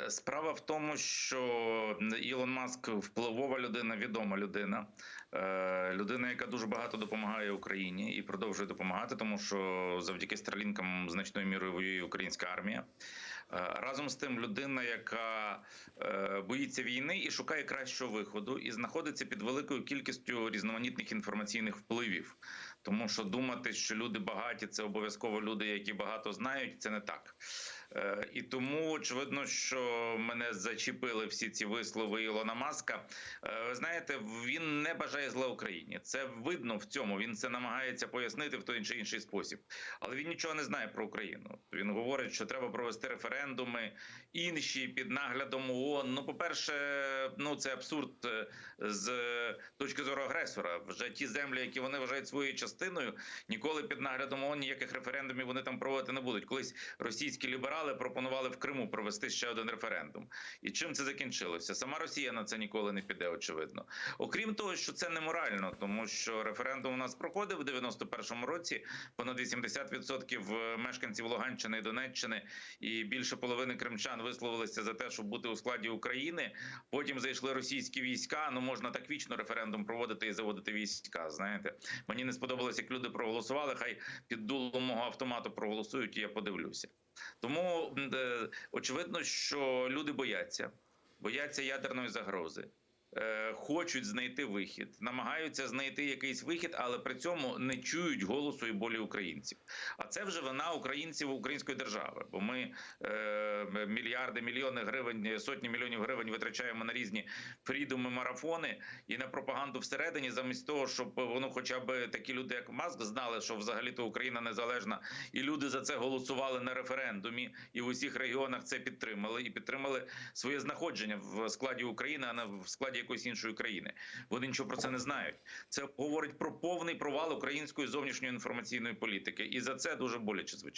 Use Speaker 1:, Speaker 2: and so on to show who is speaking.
Speaker 1: Е, Справа в тому, що Ілон Маск впливова людина, відома людина, Е, людина, яка дуже багато допомагає Україні і продовжує допомагати, тому що завдяки Старлінкам значною мірою воює українська армія. Е, Разом з тим, людина, яка боїться війни і шукає кращого виходу, і знаходиться під великою кількістю різноманітних інформаційних впливів. Тому що думати, що люди багаті, це обов'язково люди, які багато знають, це не так. Е, І тому очевидно, що мене зачепили всі ці вислови Ілона Маска. Е, Ви знаєте, він не бажає зла Україні. Це видно в цьому. Він це намагається пояснити в той чи інший спосіб. Але він нічого не знає про Україну. Він говорить, що треба провести референдуми інші під наглядом ООН. Ну, по-перше, ну це абсурд е, з точки зору агресора. Вже ті землі, які вони вважають своєю частиною, ніколи під наглядом ООН ніяких референдумів вони там проводити не будуть. Колись російські ліберали пропонували в Криму провести ще один референдум. І чим це закінчилося? Сама Росія на це ніколи не піде, очевидно. Окрім того, що це неморально, тому що референдум у нас проходив у 91-му році. Понад 80% мешканців Луганщини і Донеччини і більше половини кримчан висловилися за те, щоб бути у складі України. Потім зайшли російські війська. Ну можна так вічно референдум проводити і заводити війська. Знаєте, мені не сподобалось, як люди проголосували. Хай під дулом мого автомату проголосують, і я подивлюся. Тому е, очевидно, що люди бояться, бояться ядерної загрози. Е, Хочуть знайти вихід, намагаються знайти якийсь вихід, але при цьому не чують голосу і болі українців. А це вже вина українців української держави. Бо ми е, мільярди, мільйони гривень, сотні мільйонів гривень витрачаємо на різні фрідуми, марафони і на пропаганду всередині, замість того, щоб воно, хоча б такі люди, як Маск, знали, що взагалі-то Україна незалежна, і люди за це голосували на референдумі, і в усіх регіонах це підтримали, і підтримали своє знаходження в складі України, а не в складі якоїсь іншої країни. Вони нічого про це не знають. Це говорить про повний провал української зовнішньої інформаційної політики, і за це дуже боляче звичайно.